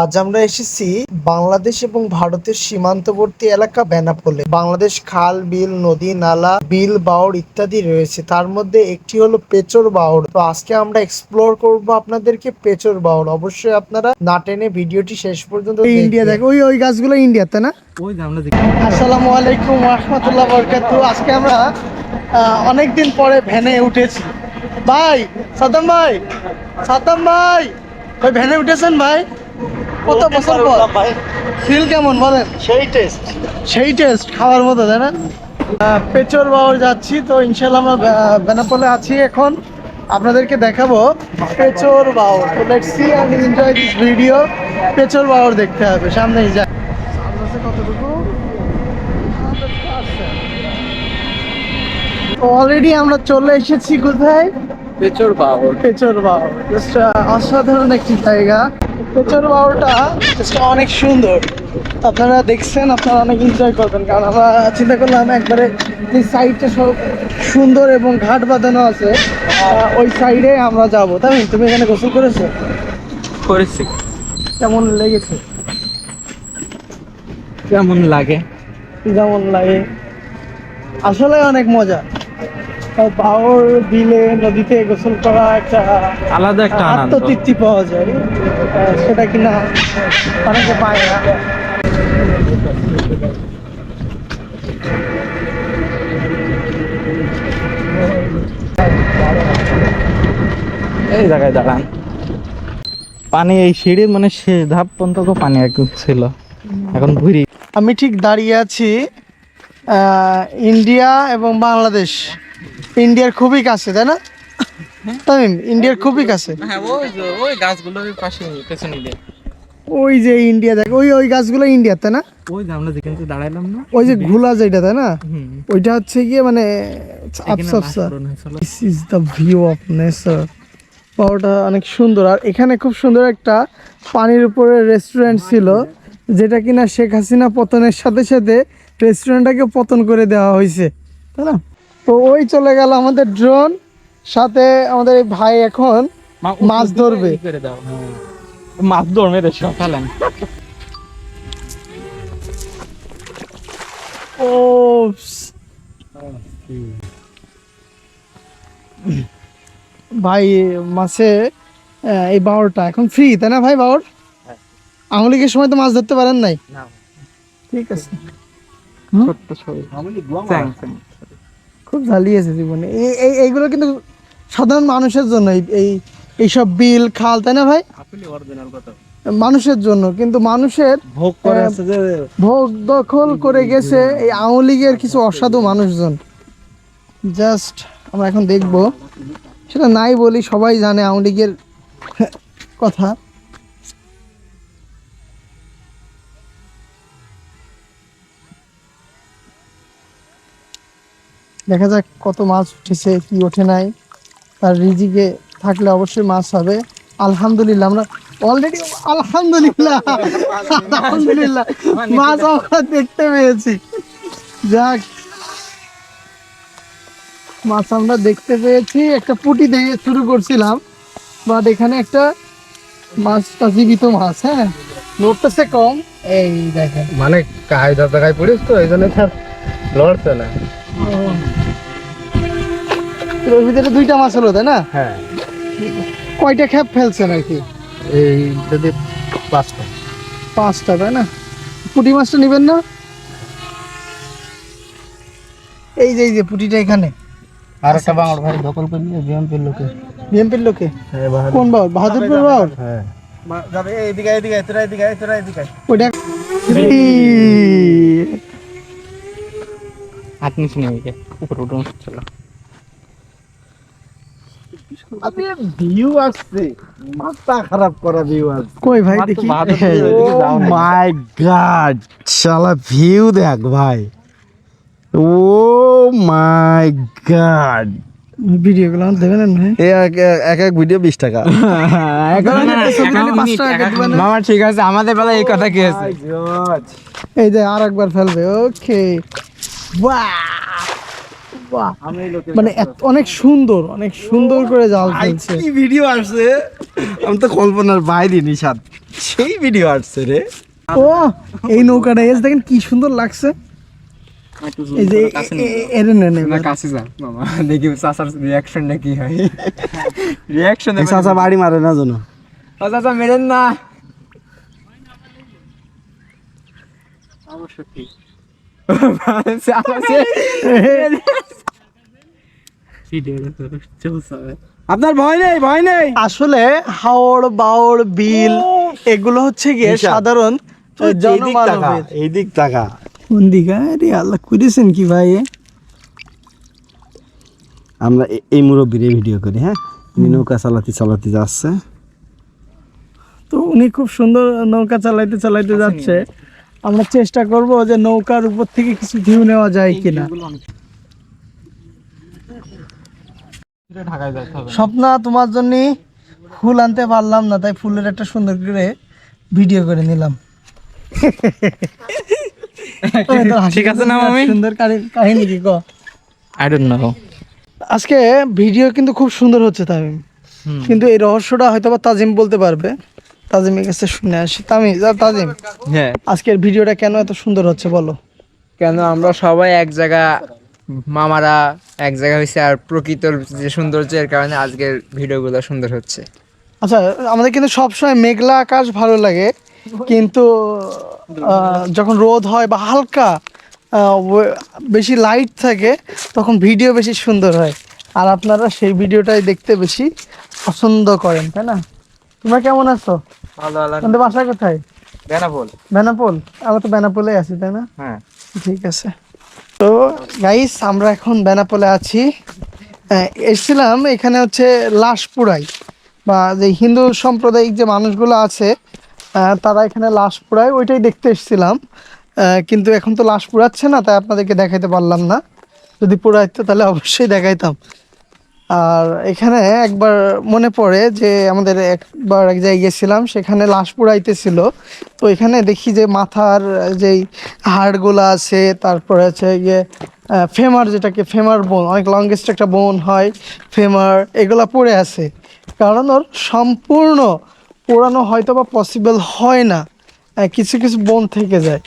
আজ আমরা এসেছি বাংলাদেশ এবং ভারতের সীমান্তবর্তী এলাকা বেনাপোলে। বাংলাদেশ খাল বিল নদী নালা বিল বাওড় ইত্যাদি রয়েছে। তার মধ্যে একটি হলো পেচর বাওড় তো আজকে আমরা এক্সপ্লোর করব আপনাদেরকে পেচর বাওড় অবশ্যই আপনারা না টেনে ভিডিওটি শেষ পর্যন্ত ইন্ডিয়া দেখ ওই ওই গাছগুলো ইন্ডিয়াতে না? ওই আমরা আসসালামু আলাইকুম রহমতুল্লাহ বরকাত। আজকে আমরা অনেক দিন পরে ভ্যানে উঠেছি। ভাই সাদ্দাম ভাই সাদ্দাম ভাই ভাই ভ্যানে উঠেছেন ভাই? কত বছর পর? ফিল কেমন বলেন? সেই টেস্ট সেই টেস্ট খাওয়ার মতো তাই না? পেচর বাওয়ার যাচ্ছি তো ইনশাল্লাহ আমরা বেনাপোলে আছি এখন। আপনাদেরকে দেখাবো পেচর বাওয়ার তো let's see and enjoy this video পেচর বাওয়ার দেখতে হবে সামনেই যা। কতটুকু অলরেডি আমরা চলে এসেছি কোথায়? পেচর বাবর পেচর বাউর জাস্ট অসাধারণ একটি জায়গা। পেচর বাউরটা জাস্ট অনেক সুন্দর। আপনারা দেখছেন আপনারা অনেক এনজয় করবেন কারণ আমরা চিন্তা করলাম একবারে যে সাইডটা সব সুন্দর এবং ঘাট বাঁধানো আছে ওই সাইডে আমরা যাব। তাই তুমি এখানে গোসল করেছ? করেছি। কেমন লেগেছে? কেমন লাগে? যেমন লাগে। আসলে অনেক মজা। বাউর বিলে নদীতে গোসল করা একটা আলাদা একটা আত্মতৃপ্তি পাওয়া যায়। সেটা কিনা অনেকে পায় না। এই জায়গায় দাঁড়ান। পানি এই সিঁড়ির মানে শেষ ধাপ পর্যন্ত পানি একদম ছিল। এখন ঘুরি। আমি ঠিক দাঁড়িয়ে আছি আহ, ইন্ডিয়া এবং বাংলাদেশ। ইন্ডিয়ার খুবই কাছে তাই না? তামিম ইন্ডিয়ার খুবই কাছে। হ্যাঁ ওই ওই পাশে পেছনে ওই যে ইন্ডিয়া দেখ ওই ওই গাছগুলো ইন্ডিয়াতে না? ওই যে আমরা যেখানে দাঁড়াইলাম না ওই যে ঘোলা যেটা তাই না? ওইটা হচ্ছে গিয়ে মানে Afsa this is the view of nature পাওয়াটা অনেক সুন্দর। আর এখানে খুব সুন্দর একটা পানির উপরে রেস্টুরেন্ট ছিল যেটা কিনা শেখ হাসিনা পতনের সাথে সাথে রেস্টুরেন্টটাকে পতন করে দেওয়া হয়েছে তাই না? তো ওই চলে গেল আমাদের ড্রোন সাথে আমাদের এই ভাই এখন মাছ ধরবে। হ্যাঁ। মাছ ধরবে সকালেন ও ভাই মাছে এই বাউরটা এখন ফ্রি তাই না ভাই বাউর হ্যাঁ। আঙুলিকের সময় তো মাছ ধরতে পারেন নাই ঠিক আছে ছোট্ট ছবি। খুব ঝালিয়েছে জীবনে। এই- এই এইগুলো কিন্তু সাধারণ মানুষের জন্য এই- এই এইসব বিল খাল তাই না ভাই? মানুষের জন্য কিন্তু মানুষের ভোগ দখল করে গেছে এই আওয়ামী লীগের কিছু অসাধু মানুষজন। জাস্ট আমরা এখন দেখব। সেটা নাই বলি সবাই জানে আওয়ামী লীগের কথা। দেখা যাক কত মাছ উঠেছে কি ওঠে নাই। তার রিজিকে থাকলে অবশ্যই মাছ হবে। আলহামদুলিল্লাহ আমরা অলরেডি আলহামদুলিল্লাহ আলহামদুলিল্লাহ মাছ আমরা দেখতে পেয়েছি। যাক মাছ আমরা দেখতে পেয়েছি। একটা পুটি দিয়ে শুরু করছিলাম বাট এখানে একটা মাছটা জীবিত মাছ হ্যাঁ? নড়তেছে কম। এই দেখেন। মানে কায়দা জায়গায় পড়িস তো এই জন্য স্যার লড়ছে না। এর ভিতরে দুইটা মাছ হলো তাই না? হ্যাঁ। কয়টা খ্যাপ ফেলছেন আর কি? এই যদি পাঁচটা। পাঁচটা তাই না? পুঁটি মাছটা নেবেন না? এই যে এই যে পুঁটিটা এখানে। আর একটা বাংলা ভাই দখল করে নিয়ে বিএমপির লোকে। বিএমপির লোকে? হ্যাঁ কোন বাহাদুরপুর হ্যাঁ। যাবে এইদিকে এইদিকে তোরা এদিকে তোরা এদিকে ওইটা হাত নিচে নেমে গিয়ে উপর উঠুন চলো। আবে ভিউ আসছে। মাথা খারাপ করা ভিউ আসছে। কই ভাই আমার দেখি। ও মাই গড শালা ভিউ দেখ ভাই। ও মাই গড ভিডিও গুলো আমার দেবেন না ভাই এক এক এক ভিডিও বিশ টাকা? মামা ঠিক আছে আমাদের বেলা এই কথা কি আছে? এই যে আর একবার ফেলবে ওকে বাহ মানে এত- অনেক সুন্দর অনেক সুন্দর করে জাল ফেলছে। কি ভিডিও আসছে? আমি তো কল্পনার বাইরে নিশাদ সেই ভিডিও আসছে রে। ও এই নৌকাটা এসে দেখেন কি সুন্দর লাগছে। এই যে এর নেন এবার। কাছে যা মামা দেখি চাচার রিয়াকশনটা কি হয়। রিয়াকশন চাচা বাড়ি মারে না জানো চাচা মেরেন না। অবশ্য ঠিক আপনার ভয় নেই ভয় নেই। আসলে হাওড় বাওড় বিল এগুলো হচ্ছে গিয়ে সাধারণ এই দিক টাকা কোন দিকে? আরে আল্লাহ করেছেন কি ভাই? আমরা এই মুরব্বীর ভিডিও করি হ্যাঁ? উনি নৌকা চালাতে চালাতে যাচ্ছে। তো উনি খুব সুন্দর নৌকা চালাইতে চালাইতে যাচ্ছে। আমরা চেষ্টা করব যে নৌকার উপর থেকে কিছু ভিউ নেওয়া যায় কিনা। স্বপ্না তোমার জন্য ফুল আনতে পারলাম না তাই ফুলের একটা সুন্দর করে ভিডিও করে নিলাম। ঠিক আছে না, মামি? সুন্দর কাহিনী কি ক? আই ডোন্ট নো আজকে ভিডিও কিন্তু খুব সুন্দর হচ্ছে তামিম। কিন্তু এই রহস্যটা হয়তো বা তাজিম বলতে পারবে। তাজিমের কাছে শুনে আসি। তামিম তাজিম। হ্যাঁ। আজকের ভিডিওটা কেন এত সুন্দর হচ্ছে বলো। কেন আমরা সবাই এক জায়গা মামারা এক জায়গা হয়েছে আর প্রকৃতর যে সৌন্দর্যের কারণে আজকের ভিডিওগুলো সুন্দর হচ্ছে। আচ্ছা আমাদের কিন্তু সবসময় মেঘলা আকাশ ভালো লাগে কিন্তু যখন রোদ হয় বা হালকা বেশি লাইট থাকে তখন ভিডিও বেশি সুন্দর হয়। আর আপনারা সেই ভিডিওটাই দেখতে বেশি পছন্দ করেন তাই না? তোমরা কেমন আছো? তোমাদের বাসা কোথায়? বেনাপোল। বেনাপোল? আমরা তো বেনাপোলে আছি তাই না? হ্যাঁ। ঠিক আছে। তো গাইস আমরা এখন বেনাপোলে আছি। এসেছিলাম এখানে হচ্ছে লাশ পুড়াই বা যে হিন্দু সাম্প্রদায়িক যে মানুষগুলো আছে তারা এখানে লাশ পুড়ায় ওইটাই দেখতে এসেছিলাম। কিন্তু এখন তো লাশ পুড়াচ্ছে না, তাই আপনাদেরকে দেখাইতে পারলাম না। যদি পুড়াইতো তাহলে অবশ্যই দেখাইতাম। আর এখানে একবার মনে পড়ে যে আমাদের একবার এক জায়গায় গেছিলাম, সেখানে লাশ পুড়াইতেছিল তো এখানে দেখি যে মাথার যেই হাড়গুলো আছে, তারপরে আছে গিয়ে ফেমার যেটাকে, ফেমার বোন, অনেক লংগেস্ট একটা বোন হয়, ফেমার, এগুলা পড়ে আছে। কারণ ওর সম্পূর্ণ পোড়ানো হয়তো বা পসিবল হয় না। কিছু কিছু বোন থেকে যায়।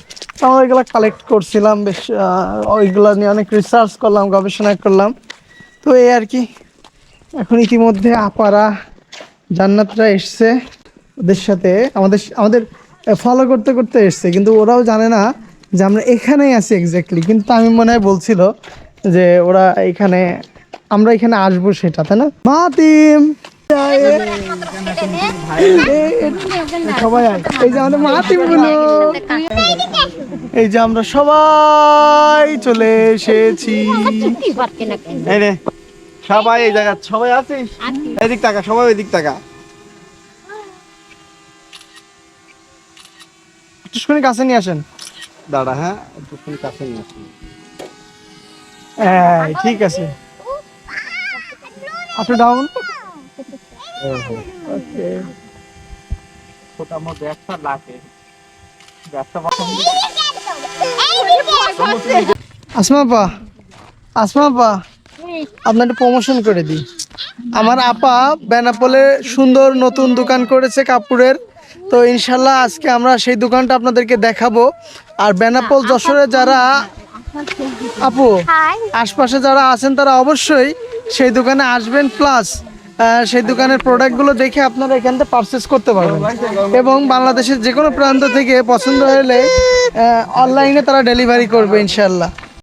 আমরা এগুলো কালেক্ট করছিলাম, বেশ ওইগুলো নিয়ে অনেক রিসার্চ করলাম, গবেষণা করলাম। তো এই আর কি। এখন ইতিমধ্যে আপারা জান্নাতরা এসছে ওদের সাথে। আমাদের আমাদের ফলো করতে করতে এসছে কিন্তু ওরাও জানে না যে আমরা এখানেই আছি এক্স্যাক্টলি কিন্তু আমি মনে হয় বলছিল যে ওরা এখানে আমরা এখানে আসব সেটা তাই না? মাতিম সবাই। এই যে আমাদের মাতিমগুলো এই যে আমরা সবাই চলে এসেছি। রে সবাই এই জায়গা সবাই আছিস? এদিক টাকা সবাই ওই দিক টাকা একটুখানি কাছে নিয়ে আসেন। দাঁড়া হ্যাঁ একটুখানি কাছে নিয়ে আসেন। হ্যাঁ ঠিক আছে। Up down okay. ছোটা মোট ব্যবসা লাগে। ব্যবসা আসমা আপা আসমা আপা। আপনার প্রমোশন করে দিই। আমার আপা বেনাপোলে সুন্দর নতুন দোকান করেছে কাপড়ের তো ইনশাল্লাহ আজকে আমরা সেই দোকানটা আপনাদেরকে দেখাবো। আর বেনাপোল যশোরে যারা আপু আশপাশে যারা আছেন তারা অবশ্যই সেই দোকানে আসবেন। প্লাস সেই দোকানের প্রোডাক্টগুলো দেখে আপনারা এখান থেকে পারচেস করতে পারবেন। এবং বাংলাদেশের যে কোনো প্রান্ত থেকে পছন্দ হলে অনলাইনে তারা ডেলিভারি করবে ইনশাল্লাহ।